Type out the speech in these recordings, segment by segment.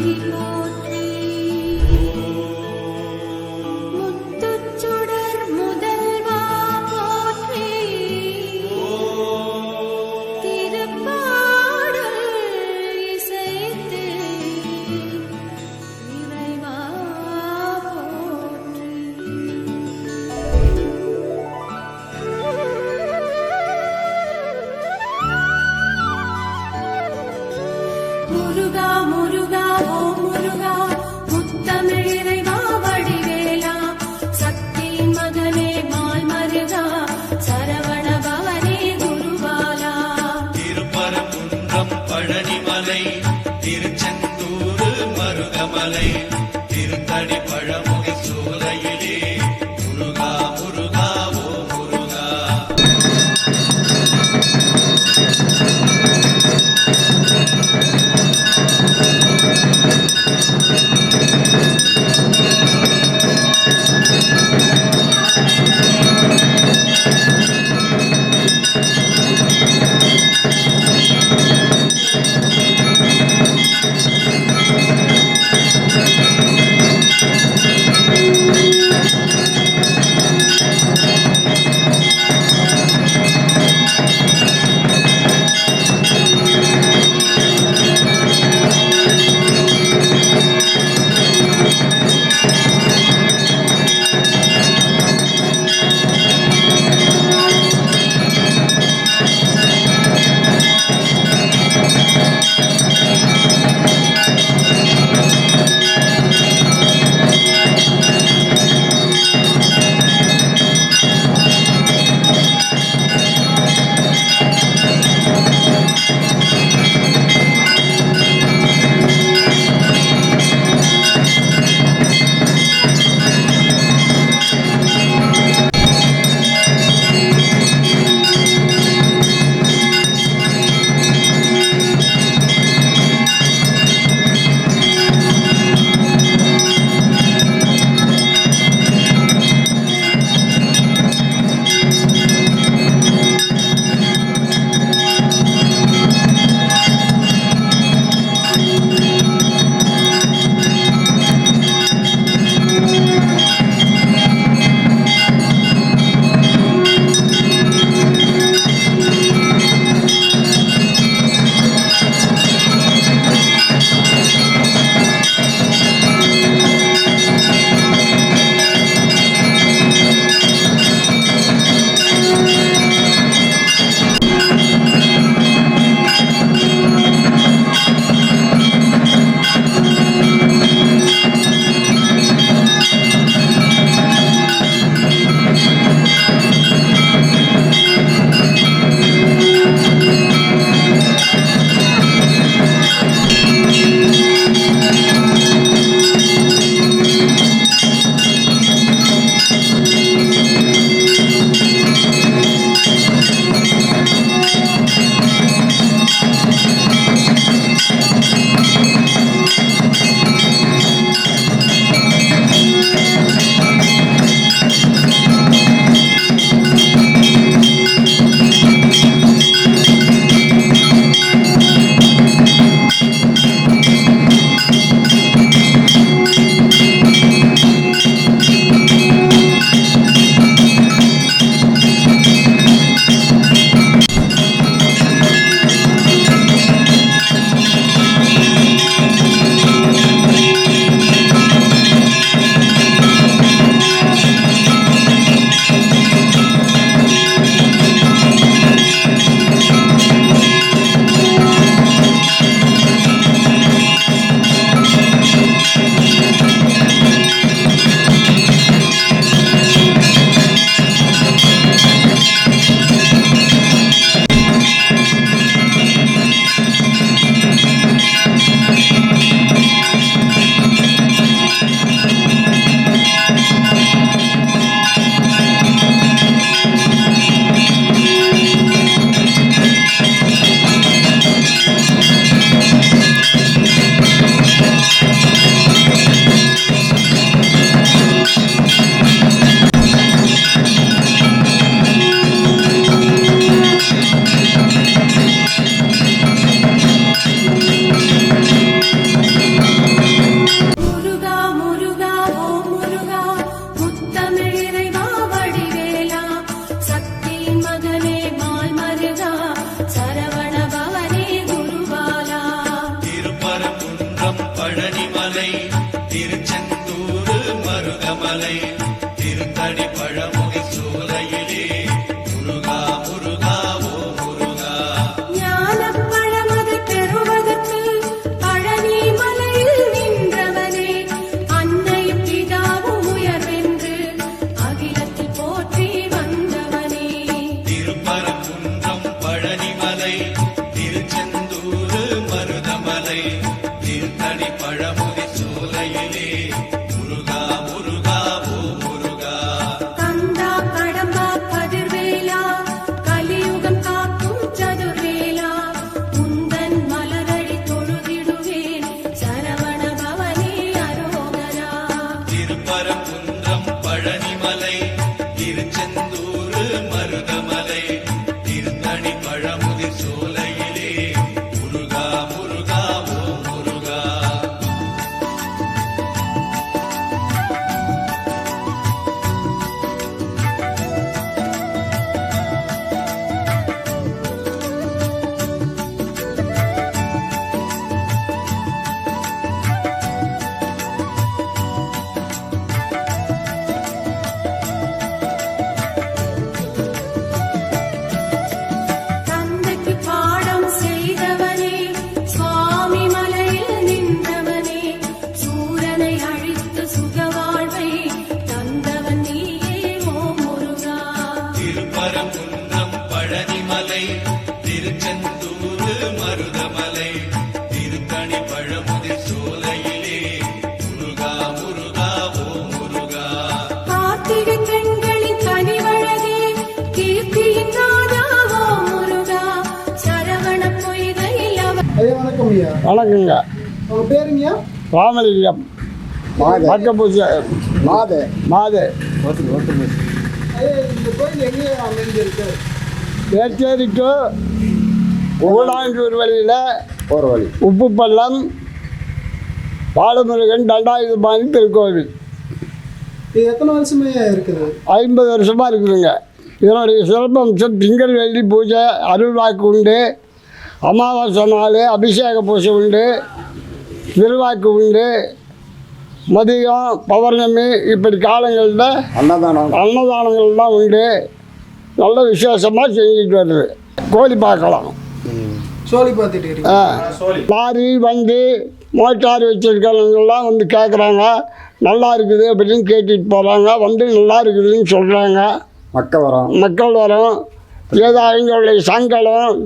Lord. வணக்கங்க உங்க பேருங்கய்யா? ராமலிங்கம் பக்கப்பூச்சி மாது. மாது. அமைந்திருக்கு மேச்சேரிக்கு ஊடாண்டூர் வழியில் ஒரு வழி. உப்பு பள்ளம் பாலமுருகன் தண்டாயுதபாணி திருக்கோவில். இது எத்தனை வருஷமே இருக்குது? ஐம்பது வருஷமாக இருக்குதுங்க. இதனுடைய சிறப்பம்சம் திங்கள் வெள்ளி பூஜை அருள்வாக்கு உண்டு. அமாவாசை நாள் அபிஷேக பூஜை உண்டு திருவாக்கு உண்டு மதியம் பௌர்ணமி இப்படி காலங்களில் அன்னதானம். அன்னதானங்கள் தான் உண்டு. நல்ல விசேஷமாக செஞ்சுட்டு வருது. கோழி பார்க்கலாம். சோழி பார்த்துட்டு. லாரி வண்டி மோட்டார் வச்சுருக்கிறவங்கெல்லாம் வந்து கேட்குறாங்க நல்லா இருக்குது அப்படின்னு கேட்டுட்டு போகிறாங்க வந்து நல்லா இருக்குதுன்னு சொல்கிறாங்க மக்க வரோம். மக்கள் வரும். ஏதோ அவங்களுடைய சங்கடம்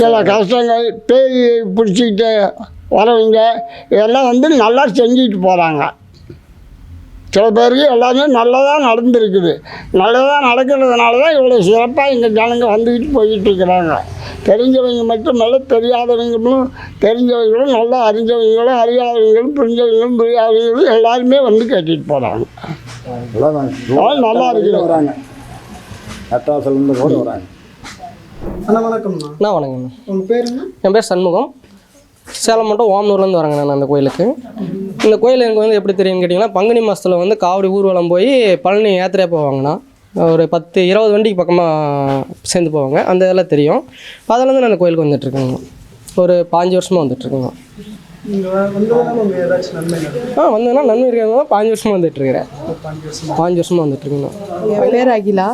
சில கஷ்டங்கள் பேய் பிடிச்சிக்கிட்டு வரவங்க இதெல்லாம் வந்து நல்லா செஞ்சுட்டு போகிறாங்க சில பேருக்கு எல்லாமே நல்லதாக நடந்துருக்குது. நல்லதாக நடக்கிறதுனால தான் இவ்வளோ சிறப்பாக எங்கள் ஜனங்க வந்துக்கிட்டு போயிட்டு இருக்கிறாங்க. தெரிஞ்சவங்க மட்டும் நல்ல தெரியாதவங்களும் தெரிஞ்சவங்களும் நல்லா அறிஞ்சவங்களும் அறியாதவங்களும் புரிஞ்சவங்களும் புரியாதவங்களும் எல்லாருமே வந்து கேட்டுட்டு போகிறாங்க நல்லா இருக்குது. வராங்க. மெட்ராஸ்லேருந்து கூட வராங்க. அண்ணா வணக்கம்ண்ணா. அண்ணா வணக்கம்ண்ணா உங்க பேருங்க என் பேர் சண்முகம். சேலம் மட்டும் ஓமனூர்லேருந்து வரேங்க நான் அந்த கோயிலுக்கு. இந்த கோயில் எனக்கு வந்து எப்படி தெரியும்னு கேட்டிங்கன்னா பங்குனி மாதத்தில் வந்து காவடி ஊர்வலம் போய் பழனி யாத்திரையாக போவாங்கண்ணா. ஒரு பத்து இருபது வண்டிக்கு பக்கமாக சேர்ந்து போவாங்க. அந்த இதெல்லாம் தெரியும். அதிலேருந்து நான் அந்த கோயிலுக்கு வந்துட்டுருக்கேங்க ஒரு பாஞ்சு வருஷமாக வந்துட்டுருக்கேங்க ஆ வந்ததுன்னா நன்மை இருக்கிறதுனால பாஞ்சு வருஷமாக வந்துட்டுருக்கிறேன். பாஞ்சு வருஷமா பாஞ்சு வருஷமாக வந்துட்டுருக்கேண்ணா என் பேர் அகிலா.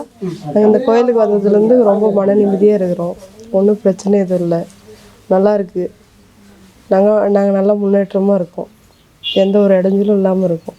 நாங்கள் இந்த கோயிலுக்கு வந்ததுலேருந்து ரொம்ப மன நிம்மதியாக இருக்கிறோம். ஒன்றும் பிரச்சனை எதுவும் இல்லை. நல்லா இருக்குது நாங்கள் நாங்கள் நல்லா முன்னேற்றமாக இருக்கோம். எந்த ஒரு இடைஞ்சலும் இல்லாமல் இருக்கோம்.